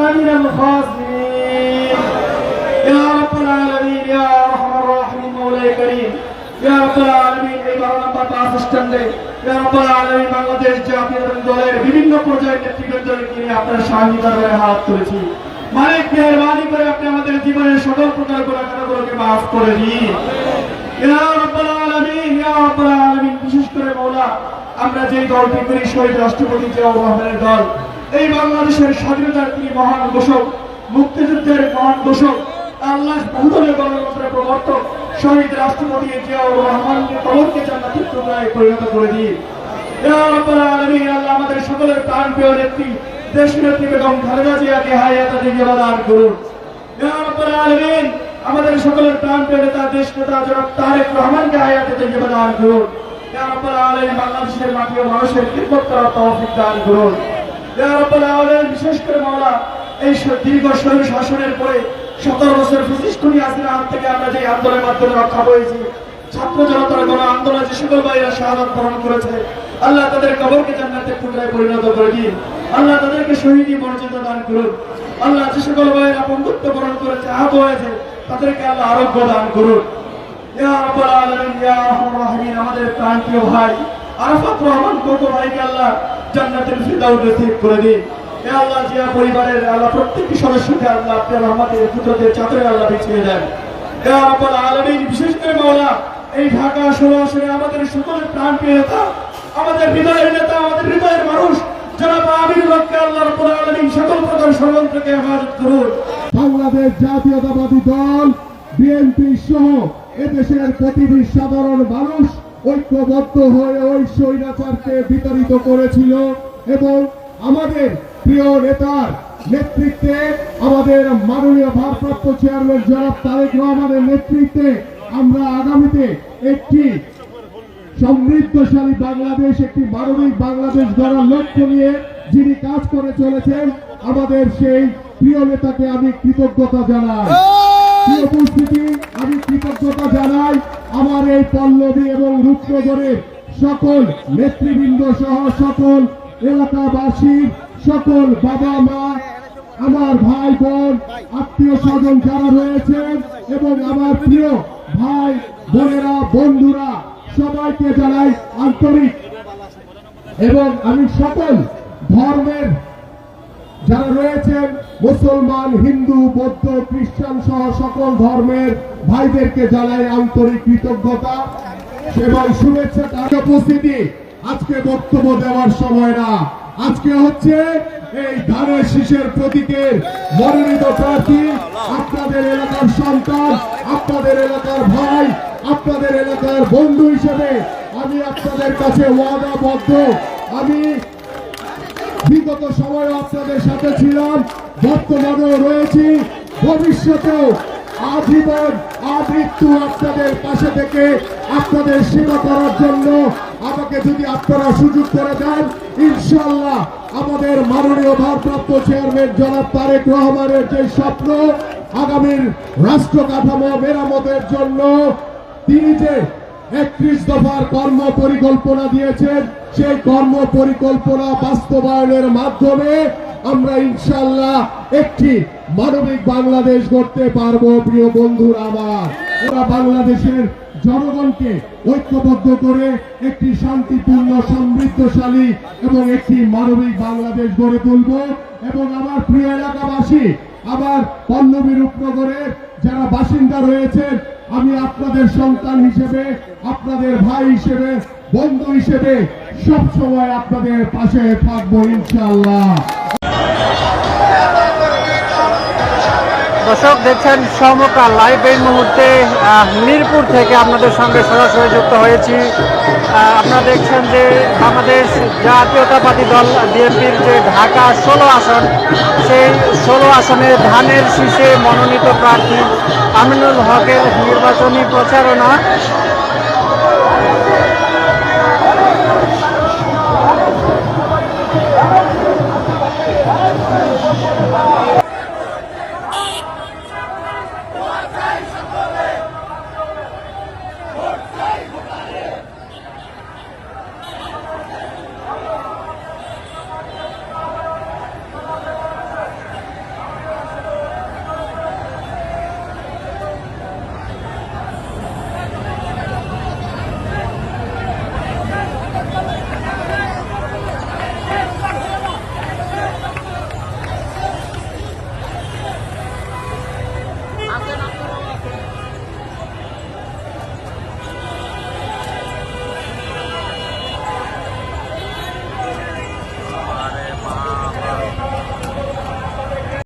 من الخاسرين يا رب العالمين يا ارحم الراحمين مولاي كريم يا رب العالمين এই বারো নম্বর বাস স্ট্যান্ডে ইয়া রব্বাল আলামিন বাংলাদেশ জাতীয় দলের বিভিন্ন পর্যায়ের নেতৃবৃন্দকে নিয়ে আপনার সহযোগিতার হয়ে হাত তুলেছি মালিক মেহরবানি করে আপনি আমাদের জীবনের সকল প্রকার গুণাগুলোকে মাফ করে দিন ইয়া রব্বাল আলামিন ইয়া রব্বাল আলামিন বিশেষ করে মওলা আমরা যে দলটি করি শহীদ রাষ্ট্রপতি জিয়াউর রহমানের দল এই বাংলাদেশের স্বাধীনতার তিনি মহান ঘোষক মুক্তিযুদ্ধের মহান ঘোষক আল্লাহ বহুদলের গণতন্ত্রের প্রবর্তক, শহীদ রাষ্ট্রপতি জিয়াউর রহমানকে কবরকে জান্নাতের পরিণত করে আল্লাহ আমাদের সকলের প্রাণ প্রিয় নেত্রী দেশ নেত্রী খালেদা জিয়াকে করুন। আমাদের সকলের প্রাণ প্রিয় নেতা দেশ নেতা তারেক রহমানকে করুন। বাংলাদেশের মাটি মানুষের করার তৌফিক দান করুন। বিশেষ করে মাওলা, এই দীর্ঘ স্বৈর শাসনের পরে সতেরো বছর ফিজিস খুনি আসির হাত থেকে আমরা যে আন্দোলনের মাধ্যমে রক্ষা পেয়েছি, ছাত্র জনতার গণ আন্দোলনে যে সকল ভাইরা শাহাদত বরণ করেছে, আল্লাহ তাদের কবরকে জান্নাতের টুকরায় পরিণত করে দিন। আল্লাহ তাদেরকে শহীদী মর্যাদা দান করুন। আল্লাহ যে সকল ভাইয়েরা বন্ধুত্ব বরণ করেছে, আহত হয়েছে, তাদেরকে আল্লাহ আরোগ্য দান করুন। আমাদের প্রাণপ্রিয় ভাই আরাফাত রহমান কোকো ভাইকে আল্লাহ জান্নাতের ফিরদাউস নসিব করে দিন। ইয়া আল্লাহ জিয়া পরিবারের আল্লাহ, প্রত্যেকটি সদস্যকে আল্লাহ আপনার রহমতের কুদরতের চাদরে আল্লাহ বিছিয়ে দেন। ইয়া রাব্বাল আলামিন, বিশেষ করে মাওলা, এই ঢাকা ষোলো আসনে আমাদের সকলের প্রাণপ্রিয় নেতা, আমাদের হৃদয়ের নেতা, আমাদের হৃদয়ের মানুষ যারা আমির হককে আল্লাহ রাব্বুল আলামিন সকল প্রকার ষড়যন্ত্রকে হেফাজত করুন। বাংলাদেশ জাতীয়তাবাদী দল, বিএনপি সহ এদেশের প্রতিটি সাধারণ মানুষ ঐক্যবদ্ধ হয়ে ওই স্বৈরাচারকে বিতাড়িত করেছিল এবং আমাদের প্রিয় নেতার নেতৃত্বে আমাদের মাননীয় ভারপ্রাপ্ত চেয়ারম্যান জনাব তারেক রহমানের নেতৃত্বে আমরা আগামীতে একটি সমৃদ্ধশালী বাংলাদেশ একটি মানবিক বাংলাদেশ গড়ার লক্ষ্য নিয়ে যিনি কাজ করে চলেছেন আমাদের সেই প্রিয় নেতাকে আমি কৃতজ্ঞতা জানাই। প্রিয় উপস্থিতি আমি কৃতজ্ঞতা জানাই। আমার এই পল্লবী এবং রূপনগরের সকল নেতৃবৃন্দ সহ সকল এলাকাবাসীর সকল বাবা মা, আমার ভাই বোন, আত্মীয় স্বজন যারা রয়েছেন এবং আমার প্রিয় ভাই, বোনেরা, বন্ধুরা, সবাইকে জানাই আন্তরিক এবং আমি সকল ধর্মের যারা রয়েছেন মুসলমান, হিন্দু, বৌদ্ধ, খ্রিস্টান সহ সকল ধর্মের ভাইদেরকে জানাই আন্তরিক কৃতজ্ঞতা এবং শুভেচ্ছা তার উপস্থিতি আজকে বক্তব্য দেওয়ার সময় না। আজকে হচ্ছে এই ধানের শীষের প্রতীকের মনোনীত প্রার্থী, আপনাদের এলাকার সন্তান, আপনাদের এলাকার ভাই, আপনাদের এলাকার বন্ধু হিসেবে আমি আপনাদের কাছে ওয়াদাবদ্ধ। আমি বিগত সময়ে আপনাদের সাথে ছিলাম, বর্তমানেও রয়েছি। ভবিষ্যতেও আজীবন আমৃত্যু আপনাদের পাশে থেকে আপনাদের সেবা করার জন্য আমাকে যদি আপনারা সুযোগ করে দেন ইনশাল্লাহ আমাদের মাননীয় ভারপ্রাপ্ত চেয়ারম্যান জনাব তারেক রহমানের যে স্বপ্ন, আগামীর রাষ্ট্র কাঠামো মেরামতের জন্য তিনি যে একত্রিশ দফার কর্ম পরিকল্পনা দিয়েছেন। সেই কর্ম পরিকল্পনা বাস্তবায়নের মাধ্যমে আমরা ইনশাল্লাহ একটি মানবিক বাংলাদেশ গড়তে পারব, প্রিয় বন্ধুরা আমার। ওরা বাংলাদেশের জনগণকে ঐক্যবদ্ধ করে একটি শান্তিপূর্ণ, সমৃদ্ধশালী এবং একটি মানবিক বাংলাদেশ গড়ে তুলব। এবং আমার প্রিয় এলাকাবাসী, আমার পল্লবী রূপনগরের যারা বাসিন্দা রয়েছেন আমি আপনাদের সন্তান হিসেবে, আপনাদের ভাই হিসেবে, বন্ধু হিসেবে সব সময় আপনাদের পাশে থাকব ইনশাআল্লাহ। দর্শক, দেখছেন সমকাল লাইভ এই মুহূর্তে মিরপুর থেকে আপনাদের সঙ্গে সরাসরি যুক্ত হয়েছি। আপনারা দেখছেন যে বাংলাদেশ জাতীয়তাবাদী দল, বিএনপির যে ঢাকা ষোলো আসন সেই ষোলো আসনে ধানের শীষে মনোনীত প্রার্থী আমিনুল হকের নির্বাচনী প্রচারণা।